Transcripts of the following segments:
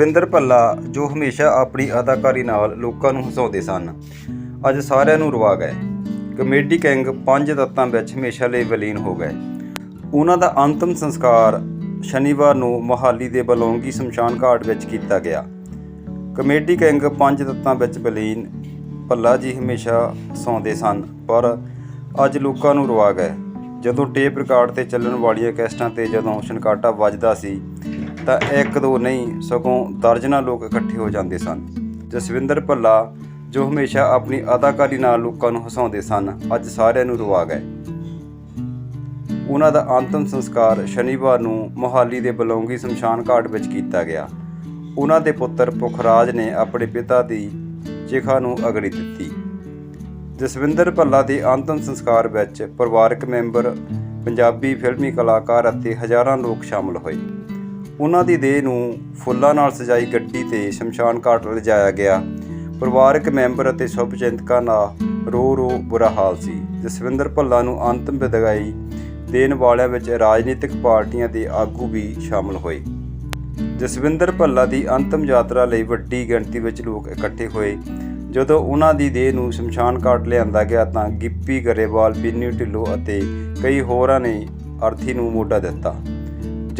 ਰਵਿੰਦਰ ਭੱਲਾ, ਜੋ ਹਮੇਸ਼ਾ ਆਪਣੀ ਅਦਾਕਾਰੀ ਨਾਲ ਲੋਕਾਂ ਨੂੰ ਹਸਾਉਂਦੇ ਸਨ, ਅੱਜ ਸਾਰਿਆਂ ਨੂੰ ਰਵਾ ਗਏ। ਕਮੇਡੀ ਕਿੰਗ ਪੰਜ ਤੱਤਾਂ ਵਿੱਚ ਹਮੇਸ਼ਾ ਲਈ ਵਿਲੀਨ ਹੋ ਗਏ। ਉਹਨਾਂ ਦਾ ਅੰਤਮ ਸੰਸਕਾਰ ਸ਼ਨੀਵਾਰ ਨੂੰ ਮੋਹਾਲੀ ਦੇ ਬਲੌਂਗੀ ਸ਼ਮਸ਼ਾਨ ਘਾਟ ਵਿੱਚ ਕੀਤਾ ਗਿਆ। ਕਮੇਡੀ ਕਿੰਗ ਪੰਜ ਤੱਤਾਂ ਵਿੱਚ ਵਿਲੀਨ ਭੱਲਾ ਜੀ ਹਮੇਸ਼ਾ ਹਸਾਉਂਦੇ ਸਨ, ਪਰ ਅੱਜ ਲੋਕਾਂ ਨੂੰ ਰਵਾ ਗਏ। ਜਦੋਂ ਟੇਪ ਰਿਕਾਰਡ ਤੇ ਚੱਲਣ ਵਾਲੀਆਂ ਕੈਸਟਾਂ ਤੇ ਜਦੋਂ ਛਨਕਾਟਾ ਵੱਜਦਾ ਸੀ ਤਾਂ ਇੱਕ ਦੋ ਨਹੀਂ, ਸਗੋਂ ਦਰਜਨਾਂ ਲੋਕ ਇਕੱਠੇ ਹੋ ਜਾਂਦੇ ਸਨ। ਜਸਵਿੰਦਰ ਭੱਲਾ, ਜੋ ਹਮੇਸ਼ਾ ਆਪਣੀ ਅਦਾਕਾਰੀ ਨਾਲ ਲੋਕਾਂ ਨੂੰ ਹਸਾਉਂਦੇ ਸਨ, ਅੱਜ ਸਾਰਿਆਂ ਨੂੰ ਰਵਾ ਗਏ। ਉਹਨਾਂ ਦਾ ਅੰਤਮ ਸੰਸਕਾਰ ਸ਼ਨੀਵਾਰ ਨੂੰ ਮੋਹਾਲੀ ਦੇ ਬਲੌਂਗੀ ਸ਼ਮਸ਼ਾਨ ਘਾਟ ਵਿੱਚ ਕੀਤਾ ਗਿਆ। ਉਹਨਾਂ ਦੇ ਪੁੱਤਰ ਪੁਖਰਾਜ ਨੇ ਆਪਣੇ ਪਿਤਾ ਦੀ ਚਿਖਾ ਨੂੰ ਅਗੜੀ ਦਿੱਤੀ। ਜਸਵਿੰਦਰ ਭੱਲਾ ਦੇ ਅੰਤਮ ਸੰਸਕਾਰ ਵਿੱਚ ਪਰਿਵਾਰਕ ਮੈਂਬਰ, ਪੰਜਾਬੀ ਫਿਲਮੀ ਕਲਾਕਾਰ ਅਤੇ ਹਜ਼ਾਰਾਂ ਲੋਕ ਸ਼ਾਮਲ ਹੋਏ। ਉਹਨਾਂ ਦੀ ਦੇਹ ਨੂੰ ਫੁੱਲਾਂ ਨਾਲ ਸਜਾਈ ਗੱਡੀ ਤੇ ਸ਼ਮਸ਼ਾਨ ਘਾਟ ਲਿਜਾਇਆ ਗਿਆ। ਪਰਿਵਾਰਕ ਮੈਂਬਰ ਅਤੇ ਸ਼ੁਭਚਿੰਤਕਾਂ ਦਾ ਰੋ ਰੋ ਬੁਰਾ ਹਾਲ ਸੀ। ਜਸਵਿੰਦਰ ਭੱਲਾ ਨੂੰ ਅੰਤਮ ਵਿਦਾਈ ਦੇਣ ਵਾਲਿਆਂ ਵਿੱਚ ਰਾਜਨੀਤਿਕ ਪਾਰਟੀਆਂ ਦੇ ਆਗੂ ਵੀ ਸ਼ਾਮਲ ਹੋਏ। ਜਸਵਿੰਦਰ ਭੱਲਾ ਦੀ ਅੰਤਮ ਯਾਤਰਾ ਲਈ ਵੱਡੀ ਗਿਣਤੀ ਵਿੱਚ ਲੋਕ ਇਕੱਠੇ ਹੋਏ। ਜਦੋਂ ਉਹਨਾਂ ਦੀ ਦੇਹ ਨੂੰ ਸ਼ਮਸ਼ਾਨ ਘਾਟ ਲਿਆਂਦਾ ਗਿਆ ਤਾਂ ਗਿੱਪੀ ਗਰੇਵਾਲ, ਬਿੰਨੀ ਢਿੱਲੋਂ ਅਤੇ ਕਈ ਹੋਰਾਂ ਨੇ ਅਰਥੀ ਨੂੰ ਮੋਢਾ ਦਿੱਤਾ।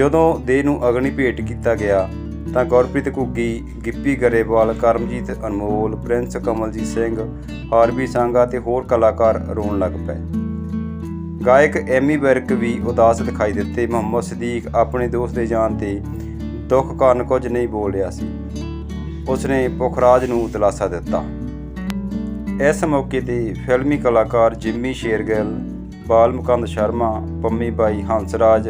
ਜਦੋਂ ਦੇਹ ਨੂੰ ਅਗਨੀ ਭੇਟ ਕੀਤਾ ਗਿਆ, ਤਾਂ ਗੁਰਪ੍ਰੀਤ ਘੁੱਗੀ, ਗਿੱਪੀ ਗਰੇਵਾਲ, ਕਰਮਜੀਤ ਅਨਮੋਲ, ਪ੍ਰਿੰਸ ਕਮਲਜੀਤ ਸਿੰਘ ਹਾਰਵੀ ਸੰਘਾ ਤੇ ਹੋਰ ਕਲਾਕਾਰ ਰੋਣ ਲੱਗ ਪਏ। ਗਾਇਕ ਐਮੀ ਵਿਰਕ ਵੀ ਉਦਾਸ ਦਿਖਾਈ ਦਿੱਤੇ। ਮੁਹੰਮਦ ਸਦੀਕ ਆਪਣੇ ਦੋਸਤ ਦੇ ਜਾਣ ਤੇ ਦੁੱਖ ਕਾਰਨ ਕੁਝ ਨਹੀਂ ਬੋਲ ਰਿਹਾ ਸੀ। ਉਸਨੇ ਪੁਖਰਾਜ ਨੂੰ ਦਿਲਾਸਾ ਦਿੱਤਾ। ਇਸ ਮੌਕੇ ਤੇ ਫਿਲਮੀ ਕਲਾਕਾਰ Jimmy Shergill, Balmukand Sharma, Pammi Bai Hansraj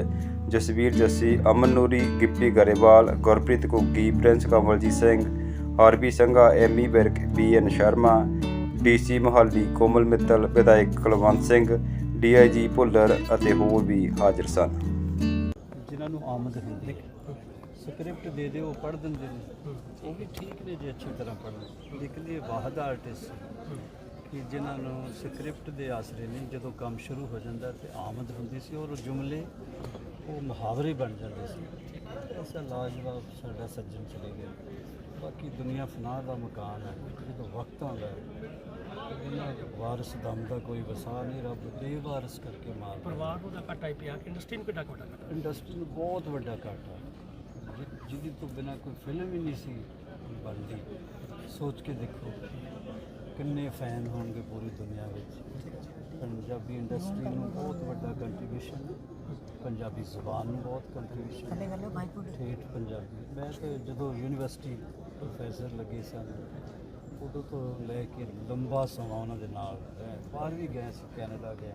Jasvir Jassi, Aman Noori, Gippy Grewal, Gurpreet Ghuggi, Prince Kamaljit Singh, Harby Sangha, Ammy Virk B Sharma, DC Mohali, Komal Mittal, ਵਿਧਾਇਕ ਕੁਲਵੰਤ ਸਿੰਘ, ਡੀਆਈਜੀ ਭੁੱਲਰ ਅਤੇ ਹੋਰ ਵੀ ਹਾਜ਼ਰ ਸਨ। ਜਿਨ੍ਹਾਂ ਨੂੰ ਆਮਦ ਹੁੰਦੀ ਸਕ੍ਰਿਪਟ ਦੇ ਦਿਓ, ਪੜ੍ਹ ਦਿੰਦੇ ਨੇ। ਉਹ ਵੀ ਠੀਕ ਨੇ ਜੇ ਅੱਛੀ ਤਰ੍ਹਾਂ ਪੜ੍ਹਨ। ਲੇਕਿਨ ਇਹ ਵਾਹਦ ਆਰਟਿਸਟ ਕਿ ਜਿਨ੍ਹਾਂ ਨੂੰ ਸਕ੍ਰਿਪਟ ਦੇ ਆਸਰੇ ਨਹੀਂ ਜਦੋਂ ਕੰਮ ਸ਼ੁਰੂ ਹੋ ਜਾਂਦਾ ਤੇ ਆਮਦ ਹੁੰਦੀ ਸੀ, ਔਰ ਜੁਮਲੇ ਉਹ ਮੁਹਾਵਰੇ ਬਣ ਜਾਂਦੇ ਸੀ। ਐਸਾ ਲਾਜਵਾਬ ਸਾਡਾ ਸੱਜਣ ਚਲੇ ਗਏ ਬਾਕੀ ਦੁਨੀਆ ਫਨਾ ਦਾ ਮਕਾਨ ਹੈ ਜਦੋਂ ਵਕਤ ਆਉਂਦਾ ਹੈ। ਇਹਨਾਂ ਵਾਰਸ ਦਮ ਦਾ ਕੋਈ ਵਸਾ ਨਹੀਂ ਰੱਬ ਬੇਵਾਰਸ ਕਰਕੇ ਮਾਰ ਪਰਿਵਾਰ ਨੂੰ ਦਾ ਘਾਟਾ ਹੀ ਪਿਆ ਇੰਡਸਟਰੀ ਨੂੰ ਕਿੱਡਾ ਘਾਟਾ ਇੰਡਸਟਰੀ ਨੂੰ ਬਹੁਤ ਵੱਡਾ ਘਾਟਾ ਜਿਹਦੀ ਤੋਂ ਬਿਨਾ ਕੋਈ ਫਿਲਮ ਹੀ ਨਹੀਂ ਸੀ ਬਣਦੀ। ਸੋਚ ਕੇ ਦੇਖੋ ਕਿੰਨੇ ਫੈਨ ਹੋਣਗੇ ਪੂਰੀ ਦੁਨੀਆ ਵਿੱਚ। ਪੰਜਾਬੀ ਇੰਡਸਟਰੀ ਨੂੰ ਬਹੁਤ ਵੱਡਾ ਕੰਟਰੀਬਿਊਸ਼ਨ ਪੰਜਾਬੀ ਜ਼ੁਬਾਨ ਨੂੰ ਬਹੁਤ ਕੰਟਰੀਬਿਊਸ਼ਨ ਠੇਠ ਪੰਜਾਬੀ। ਮੈਂ ਤੇ ਜਦੋਂ ਯੂਨੀਵਰਸਿਟੀ ਪ੍ਰੋਫੈਸਰ ਲੱਗੇ ਸਨ ਉਦੋਂ ਤੋਂ ਲੈ ਕੇ ਲੰਬਾ ਸਮਾਂ ਉਹਨਾਂ ਦੇ ਨਾਲ ਰਹੇ। ਬਾਹਰ ਵੀ ਗਏ ਸੀ ਕੈਨੇਡਾ ਗਏ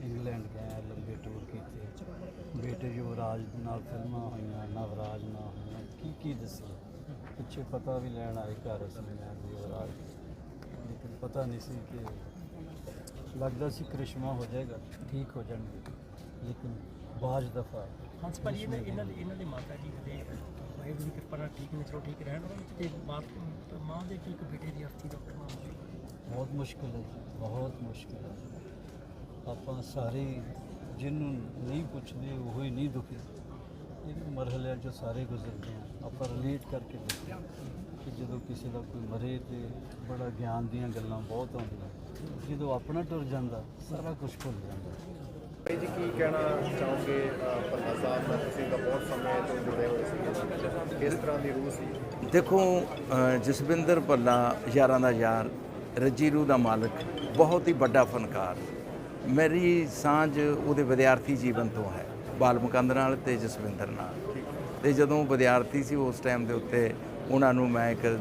ਇੰਗਲੈਂਡ ਗਏ ਲੰਬੇ ਟੂਰ ਕੀਤੇ। ਬੇਟੇ ਯੁਵਰਾਜ ਨਾਲ ਫਿਲਮਾਂ ਹੋਈਆਂ ਨਵਰਾਜ ਨਾਲ ਹੋਈਆਂ ਕੀ ਕੀ ਦੱਸੀ? ਪਿੱਛੇ ਪਤਾ ਵੀ ਲੈਣ ਆਏ ਘਰ ਅਸੀਂ ਯੁਵਰਾਜ। ਲੇਕਿਨ ਪਤਾ ਨਹੀਂ ਸੀ ਕਿ ਲੱਗਦਾ ਸੀ ਕ੍ਰਿਸ਼ਮਾ ਹੋ ਜਾਏਗਾ ਠੀਕ ਹੋ ਜਾਣਗੇ। ਲੇਕਿਨ ਬਾਜ ਦਫਾ ਹੰਸ ਭਾਜੀ ਇਹਨਾਂ ਇਹਨਾਂ ਦੇ ਇਹਨਾਂ ਦੇ ਮਾਤਾ ਜੀ ਕਦੇ ਵਾਹਿਗੁਰੂ ਦੀ ਕਿਰਪਾ ਨਾਲ ਠੀਕ ਨੇ ਚਲੋ ਠੀਕ ਰਹਿਣ ਉਹਨਾਂ ਤੇ ਮਾਂ ਮਾਂ ਦੇ ਇੱਕ ਬੇਟੇ ਦੀ ਅਰਥੀ ਡਾਕਟਰ ਦੀ ਬਹੁਤ ਮੁਸ਼ਕਿਲ ਹੈ ਜੀ, ਬਹੁਤ ਮੁਸ਼ਕਿਲ ਹੈ। ਆਪਾਂ ਸਾਰੇ ਜਿਹਨੂੰ ਨਹੀਂ ਪੁੱਛਦੇ ਉਹ ਹੀ ਨਹੀਂ ਦੁਖੀ। ਇਹ ਮਰਹਲਿਆਂ ਚੋਂ ਸਾਰੇ ਗੁਜ਼ਰਦੇ ਆ। ਆਪਾਂ ਰਿਲੇਟ ਕਰਕੇ ਦੇਖਦੇ ਕਿ ਜਦੋਂ ਕਿਸੇ ਦਾ ਕੋਈ ਮਰੇ ਤੇ ਬੜਾ ਗਿਆਨ ਦੀਆਂ ਗੱਲਾਂ ਬਹੁਤ ਆਉਂਦੀਆਂ। ਜਦੋਂ ਆਪਣਾ ਟੁਰ ਜਾਂਦਾ ਸਾਰਾ ਕੁਝ ਭੁੱਲ ਜਾਂਦਾ। ਭਾਈ ਜੀ ਕੀ ਕਹਿਣਾ ਚਾਹੋਗੇ? ਅ, ਸਾਹਿਬ ਨਾਲ ਤੁਸੀਂ ਤਾਂ ਬਹੁਤ ਸਮੇਂ ਤੋਂ ਜੁੜੇ ਹੋਏ ਸੀ ਕਿਸ ਤਰ੍ਹਾਂ ਦੀ ਰੂਹ ਸੀ? ਦੇਖੋ ਜਸਵਿੰਦਰ ਭੱਲਾ ਯਾਰਾਂ ਦਾ ਯਾਰ ਰੱਜੀ ਰੂਹ ਦਾ ਮਾਲਕ ਬਹੁਤ ਹੀ ਵੱਡਾ ਫਨਕਾਰ। ਮੇਰੀ ਸਾਂਝ ਉਹਦੇ ਵਿਦਿਆਰਥੀ ਜੀਵਨ ਤੋਂ ਹੈ ਬਾਲ ਮੁਕੰਦ ਨਾਲ ਤੇ ਜਸਵਿੰਦਰ ਨਾਲ। ਤੇ ਜਦੋਂ ਵਿਦਿਆਰਥੀ ਸੀ ਉਸ ਟਾਈਮ ਦੇ ਉੱਤੇ ਉਹਨਾਂ ਨੂੰ ਮੈਂ ਇੱਕ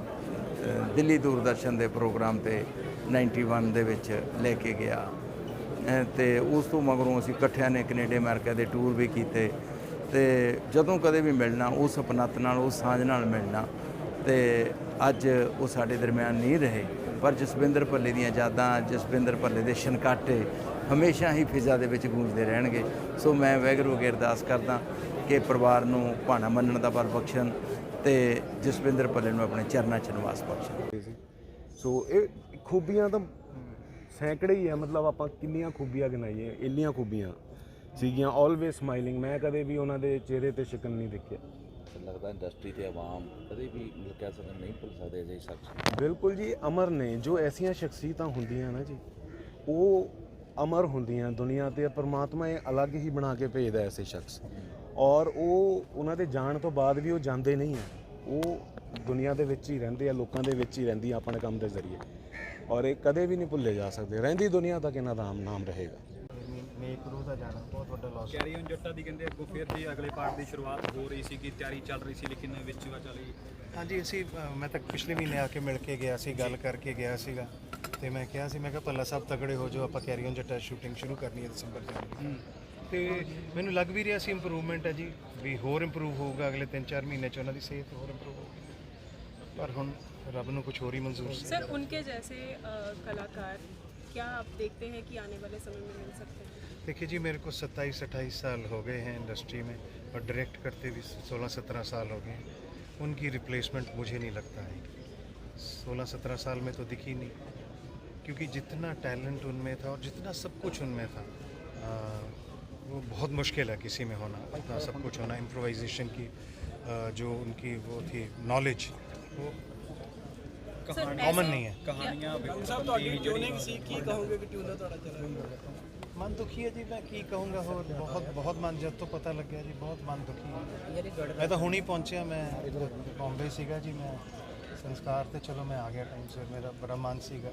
ਦਿੱਲੀ ਦੂਰਦਰਸ਼ਨ ਦੇ ਪ੍ਰੋਗਰਾਮ ਤੇ 91 ਦੇ ਵਿੱਚ ਲੈ ਕੇ ਗਿਆ। ਤੇ ਉਸ ਤੋਂ ਮਗਰੋਂ ਅਸੀਂ ਇਕੱਠਿਆਂ ਨੇ ਕੈਨੇਡਾ ਅਮਰੀਕਾ ਦੇ ਟੂਰ ਵੀ ਕੀਤੇ। ਤੇ ਜਦੋਂ ਕਦੇ ਵੀ ਮਿਲਣਾ, ਉਸ ਅਪਨਤ ਨਾਲ, ਉਸ ਸਾਂਝ ਨਾਲ ਮਿਲਣਾ, ਤੇ ਅੱਜ ਉਹ ਸਾਡੇ ਦਰਮਿਆਨ ਨਹੀਂ ਰਹੇ। ਪਰ ਜਸਵਿੰਦਰ ਭੱਲੇ ਦੀਆਂ ਯਾਦਾਂ, ਜਸਵਿੰਦਰ ਭੱਲੇ ਦੇ ਛਨਕਾਟੇ ਹਮੇਸ਼ਾ ਹੀ ਫਿਜ਼ਾ ਦੇ ਵਿੱਚ ਗੂੰਜਦੇ ਰਹਿਣਗੇ। ਸੋ ਮੈਂ ਵੈਗਰੂ ਅਗੇ ਅਰਦਾਸ ਕਰਦਾ ਕਿ ਪਰਿਵਾਰ ਨੂੰ ਭਾਣਾ ਮੰਨਣ ਦਾ ਬਲ ਬਖਸ਼ਣ ਤੇ ਜਸਵਿੰਦਰ ਭੱਲੇ ਨੂੰ ਆਪਣੇ ਚਰਨਾਂ 'ਚ ਨਿਵਾਸ ਬਖਸ਼ਣ। ਸੋ ਇਹ ਖੂਬੀਆਂ ਤਾਂ ਸੈਂਕੜੇ ਹੀ ਆ ਮਤਲਬ ਆਪਾਂ ਕਿੰਨੀਆਂ ਖੂਬੀਆਂ ਗਿਣਾਈਏ ਇੰਨੀਆਂ ਖੂਬੀਆਂ ਸੀਗੀਆਂ ਆਲਵੇਸ ਸਮਾਈਲਿੰਗ ਮੈਂ ਕਦੇ ਵੀ ਉਹਨਾਂ ਦੇ ਚਿਹਰੇ ਤੇ ਸ਼ਿਕਨ ਨਹੀਂ ਦੇਖਿਆ। ਲੱਗਦਾ ਇੰਡਸਟਰੀ ਤੇ ਆਵਾਮ ਕਦੇ ਵੀ ਕਹਿ ਸਕਦੇ ਨਹੀਂ ਭੁੱਲ ਸਕਦੇ ਅਜਿਹੇ ਸ਼ਖਸ। ਬਿਲਕੁਲ ਜੀ ਅਮਰ ਨੇ ਜੋ ਐਸੀਆਂ ਸ਼ਖਸੀਅਤਾਂ ਹੁੰਦੀਆਂ ਨਾ ਜੀ ਉਹ ਅਮਰ ਹੁੰਦੀਆਂ ਦੁਨੀਆ ਤੇ ਪਰਮਾਤਮਾ ਇਹ ਅਲੱਗ ਹੀ ਬਣਾ ਕੇ ਭੇਜਦਾ ਐਸੇ ਸ਼ਖਸ। ਔਰ ਉਹ ਉਹਨਾਂ ਦੇ ਜਾਣ ਤੋਂ ਬਾਅਦ ਵੀ ਉਹ ਜਾਂਦੇ ਨਹੀਂ ਆ। ਉਹ ਦੁਨੀਆ ਦੇ ਵਿੱਚ ਹੀ ਰਹਿੰਦੇ ਆ ਲੋਕਾਂ ਦੇ ਵਿੱਚ ਹੀ ਰਹਿੰਦੀ ਆ ਆਪਣੇ ਕੰਮ ਦੇ ਜ਼ਰੀਏ। ਔਰ ਇਹ ਕਦੇ ਵੀ ਨਹੀਂ ਭੁੱਲੇ ਜਾ ਸਕਦੇ। ਰਹਿੰਦੀ ਦੁਨੀਆ ਤੱਕ ਇਹਨਾਂ ਦਾ ਨਾਮ ਰਹੇਗਾ। ਦਾ ਜਾਣਾ ਬਹੁਤ ਵੱਡਾ ਲਾਸ ਕੈਰੀਅਨ ਜੱਟਾ ਦੀ ਕਹਿੰਦੇ ਅੱਗੋਂ ਫਿਰ ਜੀ ਅਗਲੇ ਪਾਰਟ ਦੀ ਸ਼ੁਰੂਆਤ ਹੋ ਰਹੀ ਸੀ ਕਿ ਤਿਆਰੀ ਚੱਲ ਰਹੀ ਸੀ ਲੇਕਿਨ ਵਿੱਚ ਵਾ ਚੱਲੀ ਹਾਂਜੀ ਅਸੀਂ ਮੈਂ ਤਾਂ ਪਿਛਲੇ ਮਹੀਨੇ ਆ ਕੇ ਮਿਲ ਕੇ ਗਿਆ ਸੀ ਗੱਲ ਕਰਕੇ ਗਿਆ ਸੀਗਾ। ਤੇ ਮੈਂ ਕਿਹਾ ਸੀ ਮੈਂ ਕਿਹਾ ਭੱਲਾ ਸਾਹਿਬ ਤਗੜੇ ਹੋ ਜਾਓ ਆਪਾਂ ਕੈਰੀਅਨ ਜੱਟਾ ਸ਼ੂਟਿੰਗ ਸ਼ੁਰੂ ਕਰਨੀ ਹੈ ਦਸੰਬਰ ਚ ਤੇ ਮੈਨੂੰ ਲੱਗ ਵੀ ਰਿਹਾ ਸੀ ਇੰਪਰੂਵਮੈਂਟ ਹੈ ਜੀ ਵੀ ਹੋਰ ਇੰਪਰੂਵ ਹੋਊਗਾ ਅਗਲੇ 3-4 ਮਹੀਨੇ ਚ ਉਹਨਾਂ ਦੀ ਸਿਹਤ ਹੋਰ ਇੰਪਰੂਵ ਹੋਊਗੀ ਪਰ ਹੁਣ ਰੱਬ ਨੂੰ ਕੁਝ ਹੋਰ ਹੀ ਮਨਜ਼ੂਰ ਸੀ सर उनके जैसे अ, कलाकार क्या आप देखते हैं कि आने वाले समय में मिल सकते हैं देखिए जी मेरे को 27 28 साल हो गए हैं इंडस्ट्री में और डायरेक्ट करते भी 16 17 साल हो गए हैं उनकी रिप्लेसमेंट मुझे नहीं लगता है 16 17 साल में तो दिखी नहीं क्योंकि जितना टैलेंट उनमें था और जितना सब कुछ उनमें था आ, वो बहुत मुश्किल है किसी में होना इतना सब कुछ होना इम्प्रोवाइजेशन की आ, जो उनकी वो थी नॉलेज वो सर कॉमन ऐसे- नहीं है ਕਹਾਣੀਆਂ ਮਨ ਦੁਖੀ ਹੈ ਜੀ ਮੈਂ ਕੀ ਕਹੂੰਗਾ ਹੋਰ ਬਹੁਤ ਬਹੁਤ ਮਨ ਜਦ ਤੋਂ ਪਤਾ ਲੱਗਿਆ ਜੀ ਬਹੁਤ ਮਨ ਦੁਖੀ ਹੈ ਮੈਂ ਤਾਂ ਹੁਣੀ ਪਹੁੰਚਿਆ ਮੈਂ ਬੰਬੇ ਸੀਗਾ ਜੀ ਮੈਂ ਸੰਸਕਾਰ ਤੇ ਚਲੋ ਮੈਂ ਆ ਗਿਆ ਟਾਈਮ ਸਿਰ ਮੇਰਾ ਬੜਾ ਮਨ ਸੀਗਾ